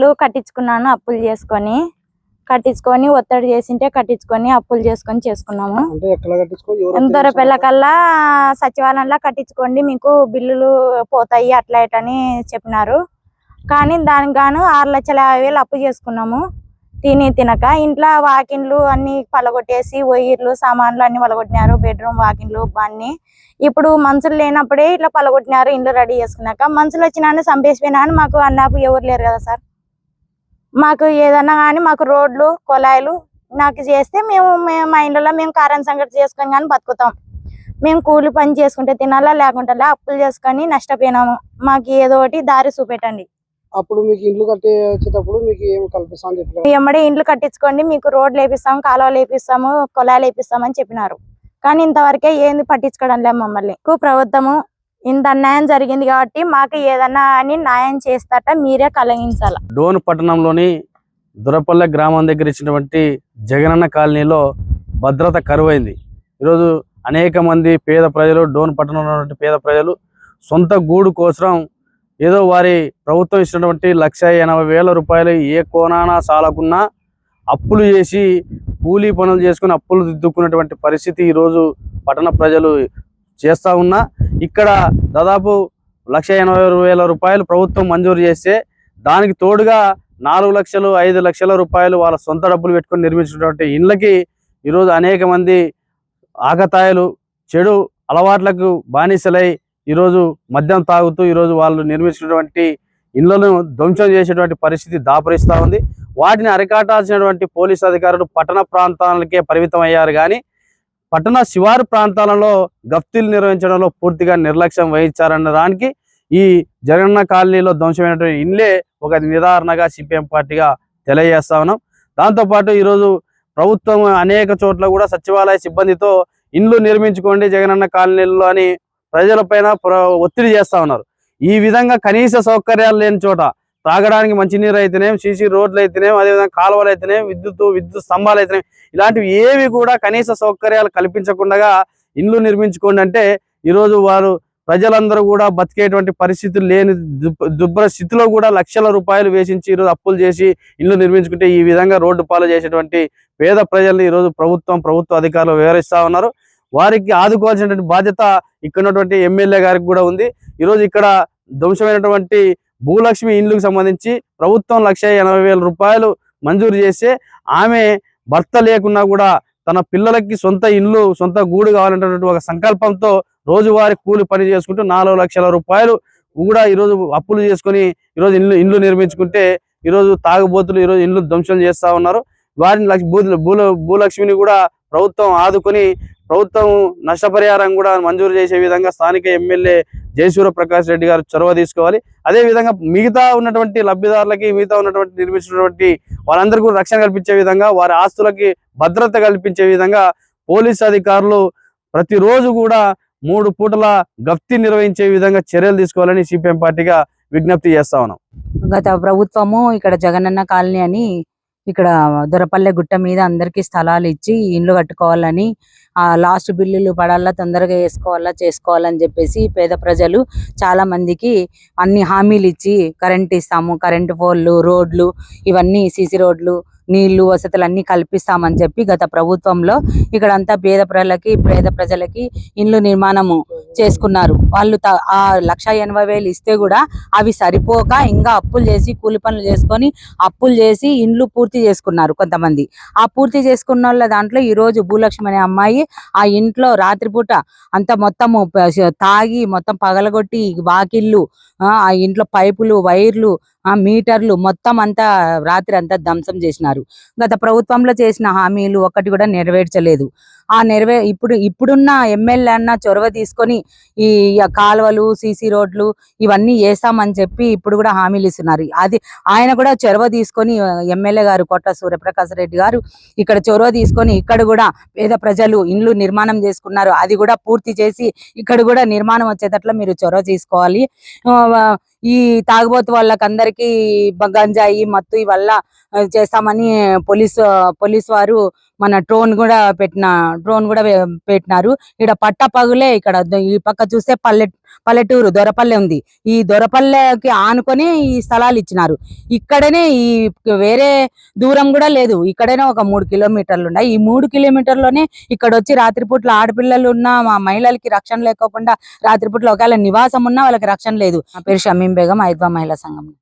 ఇండ్లు కట్టించుకున్నాను అప్పులు చేసుకొని. కట్టించుకొని ఒత్తిడి చేసింటే కట్టించుకొని అప్పులు చేసుకొని చేసుకున్నాము. అంటే ఎక్కడ కట్టించుకో? ఎవరు దొరపెల్ల కల్లా సచివాలయంలో కట్టించుకోండి మీకు బిల్లులు పోతాయి అట్లా ఇట్లా అని చెప్పినారు. కానీ దానికి గాను ఆరు లక్షల యాభై వేలు అప్పు చేసుకున్నాము. తిని తినక ఇంట్లో వాకిన్లు అన్ని పలగొట్టేసి ఒయ్యిర్లు సామాన్లు అన్ని పలగొట్టినారు బెడ్రూమ్ వాకిన్లు అన్ని. ఇప్పుడు మనుషులు లేనప్పుడే ఇట్లా పలగొట్టినారు ఇండ్లు రెడీ చేసుకున్నాక. మనుషులు వచ్చినా చంపేసిపోయినా మాకు అన్నాపు ఎవరు లేరు కదా సార్. మాకు ఏదన్నా కానీ మాకు రోడ్లు కొలాయిలు నాకు చేస్తే మేము మేము మా ఇంట్లో మేము కారం సంగతి చేసుకొని కానీ బతుకుతాం. మేము కూలి పని చేసుకుంటే తినాలా లేకుంటే అప్పులు చేసుకొని నష్టపోయినాము. మాకు ఏదో ఒకటి దారి చూపెట్టండి. అప్పుడు మీకు ఇండ్లు కట్టి వచ్చేటప్పుడు మీకు ఏం కల్పిస్తామని చెప్పారు ఎమ్మడే ఇండ్లు కట్టించుకోండి మీకు రోడ్లు వేపిస్తాం కాలువలు వేపిస్తాము కొలాయిలు వేపిస్తామని చెప్పినారు. కానీ ఇంతవరకే ఏంది పట్టించుకోవడం లేదు మమ్మల్ని. ప్రభుత్వము ఇంత అన్యాయం జరిగింది కాబట్టి మాకు ఏదన్నా అని న్యాయం చేస్తాట మీరే కలిగించాల డోన్ పట్టణంలోని దురపల్లె గ్రామం దగ్గర ఇచ్చినటువంటి జగనన్న కాలనీలో భద్రత కరువైంది. ఈరోజు అనేక మంది పేద ప్రజలు డోన్ పట్టణంలో ఉన్నటువంటి పేద ప్రజలు సొంత గూడు కోసం ఏదో వారి ప్రభుత్వం ఇచ్చినటువంటి లక్ష ఎనభై వేల రూపాయలు ఏ కోణానా సాలకున్నా అప్పులు చేసి కూలీ పనులు చేసుకుని అప్పులు దిద్దుకున్నటువంటి పరిస్థితి ఈరోజు పట్టణ ప్రజలు చేస్తూ ఉన్నా ఇక్కడ దాదాపు లక్ష ఎనభై వేల రూపాయలు ప్రభుత్వం మంజూరు చేస్తే దానికి తోడుగా నాలుగు లక్షలు ఐదు లక్షల రూపాయలు వాళ్ళ సొంత డబ్బులు పెట్టుకొని నిర్మించినటువంటి ఇండ్లకి ఈరోజు అనేక మంది ఆకతాయిలు చెడు అలవాట్లకు బానిసలై ఈరోజు మద్యం తాగుతూ ఈరోజు వాళ్ళు నిర్మించినటువంటి ఇళ్ళను ధ్వంసం చేసేటువంటి పరిస్థితి దాపరిస్తూ ఉంది. వాటిని అరికాటాల్సినటువంటి పోలీసు అధికారులు పట్టణ ప్రాంతాలకే పరిమితం అయ్యారు కానీ పట్టణ శివారు ప్రాంతాలలో గఫ్తీలు నిర్వహించడంలో పూర్తిగా నిర్లక్ష్యం వహించారన్న దానికి ఈ జగన్న కాలనీలో ధ్వంసమైనటువంటి ఇండ్లే ఒక నిదారణగా సిపిఎం పార్టీగా తెలియజేస్తా ఉన్నాం. దాంతోపాటు ఈరోజు ప్రభుత్వం అనేక చోట్ల కూడా సచివాలయ సిబ్బందితో ఇండ్లు నిర్మించుకోండి జగనన్న కాలనీలో అని ప్రజలపైన ప్ర- ఒత్తిడి చేస్తా ఉన్నారు. ఈ విధంగా కనీస సౌకర్యాలు లేని చోట తాగడానికి మంచినీరు అయితేనేం సీసీ రోడ్లు అయితేనేం అదేవిధంగా కాలువలు అయితేనేం విద్యుత్ విద్యుత్ స్తంభాలు అయితేనేం ఇలాంటివి ఏవి కూడా కనీస సౌకర్యాలు కల్పించకుండా ఇండ్లు నిర్మించుకోండి అంటే ఈరోజు వారు ప్రజలందరూ కూడా బతికేటువంటి పరిస్థితులు లేని దుబ్బ- దుబ్బర స్థితిలో కూడా లక్షల రూపాయలు వేసించి ఈరోజు అప్పులు చేసి ఇల్లు నిర్మించుకుంటే ఈ విధంగా రోడ్డు పాలు చేసేటువంటి పేద ప్రజల్ని ఈరోజు ప్రభుత్వం ప్రభుత్వ అధికారులు వివరిస్తా ఉన్నారు. వారికి ఆదుకోవాల్సినటువంటి బాధ్యత ఇక్కడ ఉన్నటువంటి ఎమ్మెల్యే గారికి కూడా ఉంది. ఈరోజు ఇక్కడ ధ్వంసమైనటువంటి భూలక్ష్మి ఇండ్లకు సంబంధించి ప్రభుత్వం లక్ష ఎనభై వేల రూపాయలు మంజూరు చేస్తే ఆమె భర్త లేకున్నా కూడా తన పిల్లలకి సొంత ఇల్లు సొంత గూడు కావాలనేటువంటి ఒక సంకల్పంతో రోజువారీ కూలి పని చేసుకుంటూ నాలుగు లక్షల రూపాయలు కూడా ఈరోజు అప్పులు చేసుకొని ఈరోజు ఇల్లు ఇండ్లు నిర్మించుకుంటే ఈరోజు తాగుబోతులు ఈరోజు ఇండ్లు ధ్వంసం చేస్తా ఉన్నారు. వారిని భూ భూలక్ష్మిని కూడా ప్రభుత్వం ఆదుకొని ప్రభుత్వం నష్టపరిహారం కూడా మంజూరు చేసే విధంగా స్థానిక ఎమ్మెల్యే జయసూర ప్రకాష్ రెడ్డి గారు చొరవ తీసుకోవాలి. అదే విధంగా మిగతా ఉన్నటువంటి లబ్ధిదారులకి మిగతా ఉన్నటువంటి నిర్మించినటువంటి వాళ్ళందరికీ రక్షణ కల్పించే విధంగా వారి ఆస్తులకి భద్రత కల్పించే విధంగా పోలీస్ అధికారులు ప్రతిరోజు కూడా మూడు పూటల గప్తి నిర్వహించే విధంగా చర్యలు తీసుకోవాలని సిపిఎం పార్టీగా విజ్ఞప్తి చేస్తా ఉన్నాం. గత ప్రభుత్వము ఇక్కడ జగనన్న కాలనీ అని ఇక్కడ దొరపల్లె గుట్ట మీద అందరికి స్థలాలు ఇచ్చి ఇండ్లు కట్టుకోవాలని ఆ లాస్ట్ బిల్లులు పడాలా తొందరగా వేసుకోవాలా చేసుకోవాలని చెప్పేసి పేద ప్రజలు చాలా మందికి అన్ని హామీలు ఇచ్చి కరెంట్ ఇస్తాము. కరెంటు పోల్లు రోడ్లు ఇవన్నీ సీసీ రోడ్లు నీళ్ళు వసతులు అన్ని కల్పిస్తామని చెప్పి గత ప్రభుత్వంలో ఇక్కడ అంతా పేద ప్రజలకి పేద ప్రజలకి ఇండ్లు నిర్మాణము చేసుకున్నారు. వాళ్ళు త- ఆ లక్ష ఎనభై వేలు ఇస్తే కూడా అవి సరిపోక ఇంకా అప్పులు చేసి కూలి పనులు చేసుకొని అప్పులు చేసి ఇండ్లు పూర్తి చేసుకున్నారు కొంతమంది. ఆ పూర్తి చేసుకున్న వాళ్ళ దాంట్లో ఈ రోజు భూలక్ష్మి అనే అమ్మాయి ఆ ఇంట్లో రాత్రిపూట అంత మొత్తము తాగి మొత్తం పగలగొట్టి వాకిళ్ళు ఆ ఆ ఇంట్లో పైపులు వైర్లు ఆ మీటర్లు మొత్తం అంతా రాత్రి అంతా ధ్వంసం చేసినారు. గత ప్రభుత్వంలో చేసిన హామీలు ఒక్కటి కూడా నెరవేర్చలేదు. ఆ నెరవే ఇప్పుడు ఇప్పుడున్న ఎమ్మెల్యే అన్న చొరవ తీసుకొని ఈ కాలువలు సీసీ రోడ్లు ఇవన్నీ వేస్తామని చెప్పి ఇప్పుడు కూడా హామీలు ఇస్తున్నారు. అది ఆయన కూడా చొరవ తీసుకొని ఎమ్మెల్యే గారు కొట్ట సూర్యప్రకాశ్ రెడ్డి గారు ఇక్కడ చొరవ తీసుకొని ఇక్కడ కూడా పేద ప్రజలు ఇండ్లు నిర్మాణం చేసుకున్నారు. అది కూడా పూర్తి చేసి ఇక్కడ కూడా నిర్మాణం వచ్చేటట్లు మీరు చొరవ తీసుకోవాలి. ఈ తాగుబోతు వాళ్ళకందరికీ బ- గంజాయి మత్తు ఇవల్ల చేస్తామని పోలీసు పోలీస్ వారు మన ట్రోన్ కూడా పెట్టిన డ్రోన్ కూడా పెట్టినారు. ఇక్కడ పట్ట పగులే ఇక్కడ. ఈ పక్క చూస్తే పల్లె పల్లెటూరు దొరపల్లె ఉంది. ఈ దొరపల్లెకి ఆనుకొని ఈ స్థలాలు ఇచ్చినారు. ఇక్కడనే ఈ వేరే దూరం కూడా లేదు. ఇక్కడనే ఒక మూడు కిలోమీటర్లు ఉన్నాయి. ఈ మూడు కిలోమీటర్లోనే ఇక్కడ వచ్చి రాత్రిపూట్ల ఆడపిల్లలు ఉన్న మా మహిళలకి రక్షణ లేకోకుండా రాత్రిపూట్ల ఒకవేళ నివాసం ఉన్నా వాళ్ళకి రక్షణ లేదు. నా పేరు షమీం బేగం ఐద్వా మహిళా సంఘం.